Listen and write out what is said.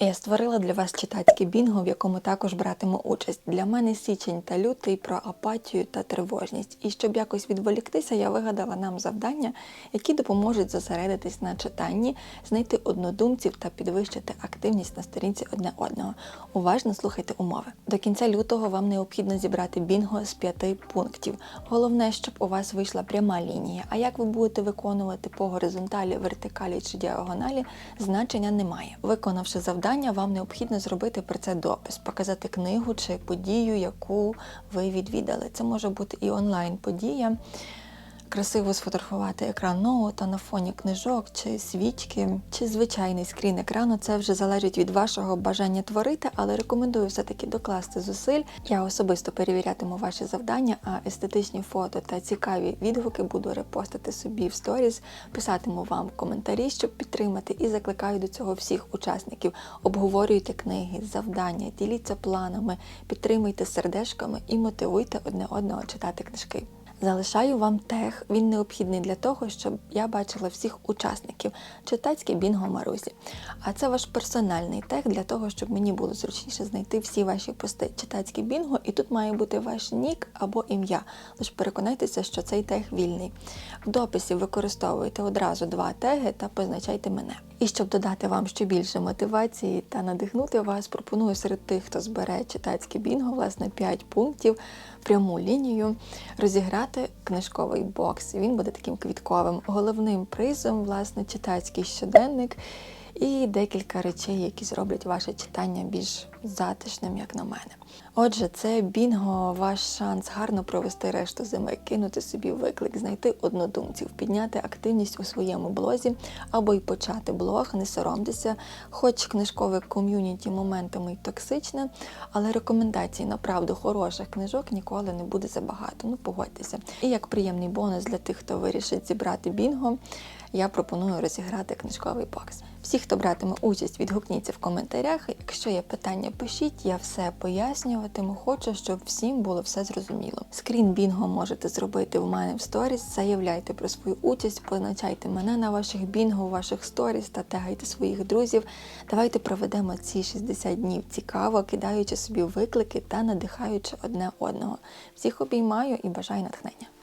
Я створила для вас читацьке бінго, в якому також братиму участь. Для мене січень та лютий про апатію та тривожність. І щоб якось відволіктися, я вигадала нам завдання, які допоможуть зосередитись на читанні, знайти однодумців та підвищити активність на сторінці одне одного. Уважно слухайте умови. До кінця лютого вам необхідно зібрати бінго з п'яти пунктів. Головне, щоб у вас вийшла пряма лінія. А як ви будете виконувати по горизонталі, вертикалі чи діагоналі, значення немає. Виконавши завдання, вам необхідно зробити про це допис, показати книгу чи подію, яку ви відвідали. Це може бути і онлайн подія. Красиво сфотографувати екран ноута на фоні книжок чи свічки, чи звичайний скрін екрану. Це вже залежить від вашого бажання творити, але рекомендую все-таки докласти зусиль. Я особисто перевірятиму ваші завдання, а естетичні фото та цікаві відгуки буду репостити собі в сторіс, писатиму вам коментарі, щоб підтримати, і закликаю до цього всіх учасників. Обговорюйте книги, завдання, діліться планами, підтримуйте сердечками і мотивуйте одне одного читати книжки. Залишаю вам тег. Він необхідний для того, щоб я бачила всіх учасників. Читацьке бінго Марусі. А це ваш персональний тег для того, щоб мені було зручніше знайти всі ваші пости. Читацьке бінго, і тут має бути ваш нік або ім'я. Лише переконайтеся, що цей тег вільний. В дописі використовуйте одразу два теги та позначайте мене. І щоб додати вам ще більше мотивації та надихнути вас, пропоную серед тих, хто збере читацьке бінго, власне, 5 пунктів, пряму лінію, розіграти книжковий бокс. Він буде таким квітковим. Головним призом, власне, читацький щоденник і декілька речей, які зроблять ваше читання більш затишним, як на мене. Отже, це бінго, ваш шанс гарно провести решту зими, кинути собі виклик, знайти однодумців, підняти активність у своєму блозі або й почати блог, не соромтеся, хоч книжкове ком'юніті моментами й токсичне, але рекомендацій направду хороших книжок ніколи не буде забагато. Ну, погодьтеся. І як приємний бонус для тих, хто вирішить зібрати бінго, я пропоную розіграти книжковий бокс. Всі, хто братиме участь, відгукніться в коментарях. Якщо є питання, пишіть, я все пояснюватиму. Хочу, щоб всім було все зрозуміло. Скрін бінго можете зробити в мене в сторіс. Заявляйте про свою участь, позначайте мене на ваших бінго, ваших сторіс та тегайте своїх друзів. Давайте проведемо ці 60 днів цікаво, кидаючи собі виклики та надихаючи одне одного. Всіх обіймаю і бажаю натхнення.